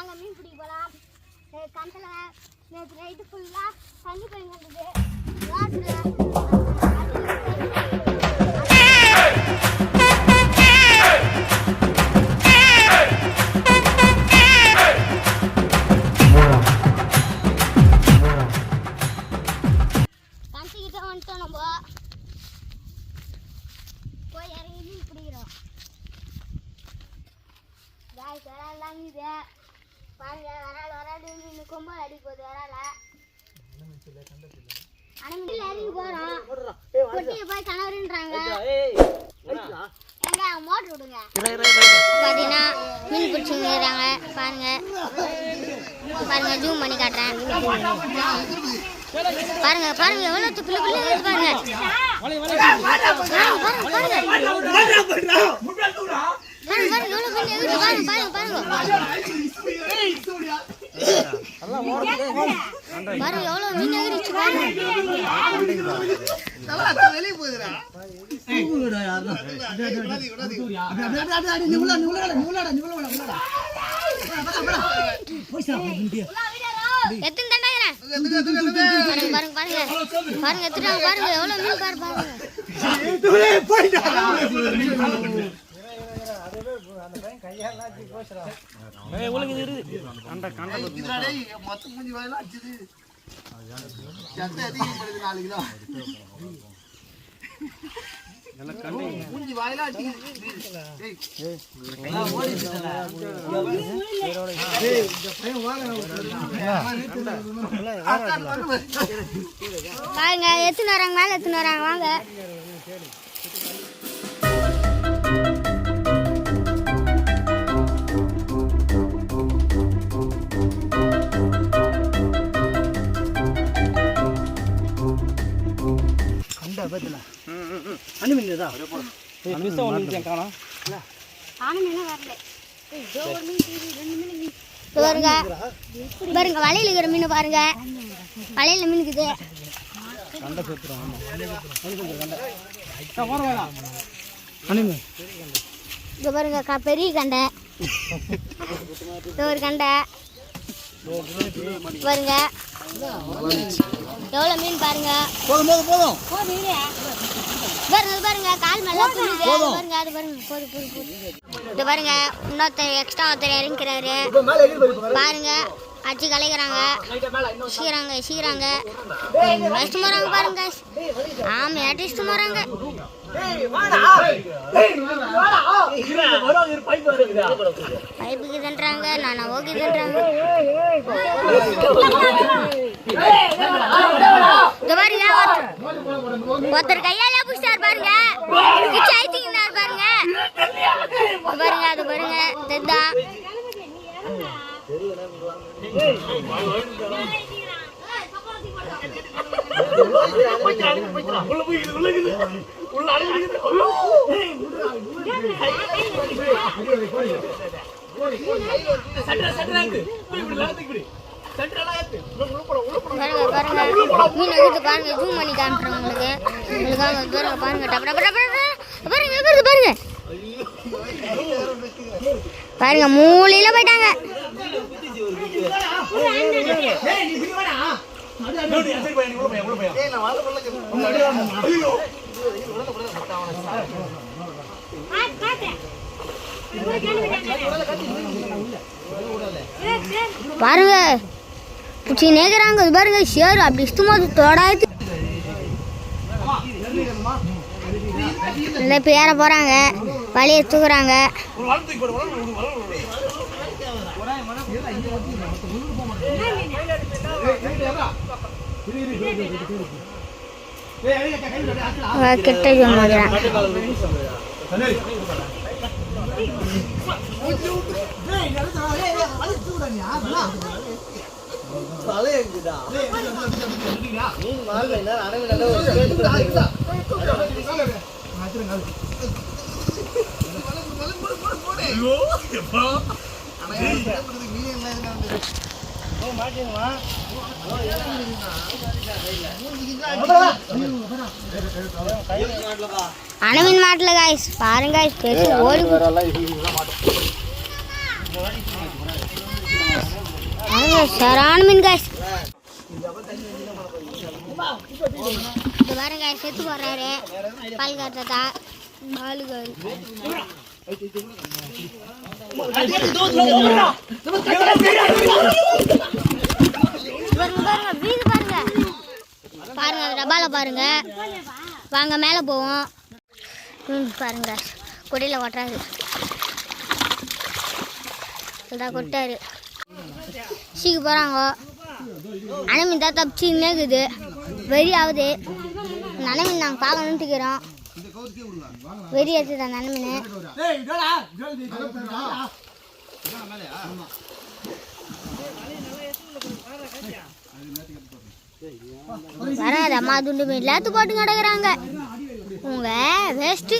வாங்க மீன் பிடிக்க போகலாம் கணத்தில் நேற்று நைட்டு ஃபுல்லாக தண்ணி போய் வந்தது. வந்துட்டோம் நம்ம. போய் இறங்கி மீன் பிடிக்கிறோம். காய் விராலாம் இது பாருங்க விரால் விரால் மீன் கொம்பல் அடி போகுது விரால அனமில் இறங்கி போகிறோம் கொட்டியை போய் கணவருன்றாங்க. எங்க மோட்டர் விடுங்க. பார்த்தீங்கன்னா மீன் பிடிச்சிங்கிறாங்க பாருங்க. பாருங்க ஜூம் பண்ணி காட்டுறேன். பாருங்க பாருங்க எவ்வளோ துப்புல புள்ள பாருங்க. பாருங்க பாருங்க பாருங்க பாருங்க பாருங்க பாருங்க எவ்வளோ மீன் எகிரிச்சு பாருங்க எத்தனை தண்டாயிரம் பாருங்க பாருங்க பாருங்க பாருங்க எத்துட்டாங்க பாருங்க. எவ்வளோ மீன் பாரு பாருங்க மொத்தம் மூஞ்சி அடிச்சது நாலு கிலோ மூஞ்சி வாங்க அக்கான் எத்தனை வராங்க மேல எத்தனை வராங்க? வாங்க. ஆனும் என்ன வரல. இதோ ஒரு மீன் தீருது, ரெண்டு மீன் மீன். இதோ பாருங்க. பாருங்க வலையில இருக்கிற மீன் பாருங்க. வலையில மீன் இருக்குது. இங்க பாருங்க க- பெரிய கண்டை. இது ஒரு கண்டை. பாருங்க. எவ்வளோ மீன் பாருங்க. போதும் போதும் போதும். பாருங்க கால் மேல துணிது பாருங்க அது பாருங்க போது போது போது. இது பாருங்க இன்னொருத்தர் எக்ஸ்ட்ரா ஒருத்தர் இறங்கிக்கிறாரு பாருங்க? அடிச்சு கலைக்கிறாங்க. சீராங்க சீராங்க இஷ்டம் போறாங்க பாருங்க. ஆமா இஷ்டம் போறாங்க பைப்புக்கு தண்டுறாங்க நான் ஓகே தண்டுறாங்க இந்த ஒருத்தர் கையால பாருங்க. பிடிச்சி ஐத்திங்கனார் பாருங்க. பாருங்க அது பாருங்க. தெத்தா பாருங்க பாருங்க பாருங்க ஜூம் பண்ணி காமிக்கிறேன் உங்களுக்கு உங்களுக்கு அங்க பாருங்க பாருங்க பாருங்க பாருங்க பாருங்க மூலையில போயிட்டாங்க. பாருங்க. பிடிச்சி நேக்குறாங்க இது பாருங்க ஷேர் அப்படி இஷ்டமா தொடாது இந்த இப்போ ஏற போகிறாங்க வழியை தூக்குறாங்க கிட்ட சொல்லுறேன் தலை? மீன் நல்ல ஒரு மாட்டில் காய்ஸ் பாருங்க பெருசு ஓடி சரான மீன் காய்ஸ் இது பாருங்க செத்து போடுறாரு பால் காத்தா பால் பாருங்க பாருங்க வீடு பாருங்க. பாருங்க பாருங்க. வாங்க மேலே போவோம். ம், பாருங்க கொடியில் கொட்டுறாரு இதான் கொட்டாரு. சீக்கு போகிறாங்க அனமீன் தான் தப்பிச்சுன்னே இருக்குது வெறி ஆகுது நனமின் நாங்கள் பார்க்கணும்னு இருக்கிறோம் வெறி எடுத்துது அந்த வராது அம்மா துண்டு மீன் எல்லாத்து போட்டு கிடக்குறாங்க உங்க வேஸ்ட்டு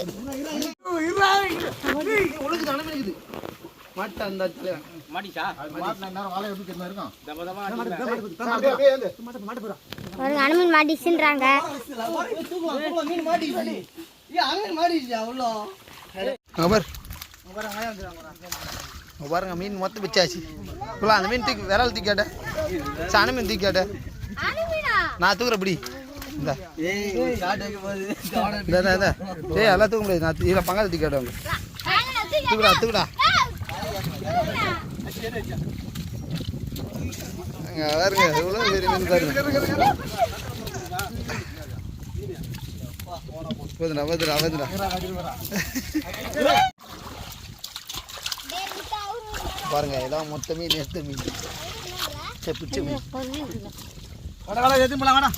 மாட்டை அந்த இடத்துல. பாருங்க அனுமன் மாட்டிச்சுன்றாங்க. மீன் பாருங்க மொத்தம் பிச்சாச்சு புள்ள அந்த மீன் தூக்கி விரல் தூக்கி கேட்ட சன மீன் தூக்கி நான் தூக்குற பிடி. இந்த. ஏய், எல்லாம் தூக்க முடியாது. நான் இதில் பங்காளி தூக்கி கேட்டவங்க தூக்குடா தூக்குடா. பாருங்க எவ்வளோ பெரிய மீன் பாருங்க போதுடா போதுடா போதுடா பாருங்க இதான் மொத்த மீன் எடுத்த மீன் சரி பிடிச்ச மீன் வாடா, வாடா, எடுத்துன்னு போலாம், வாடா.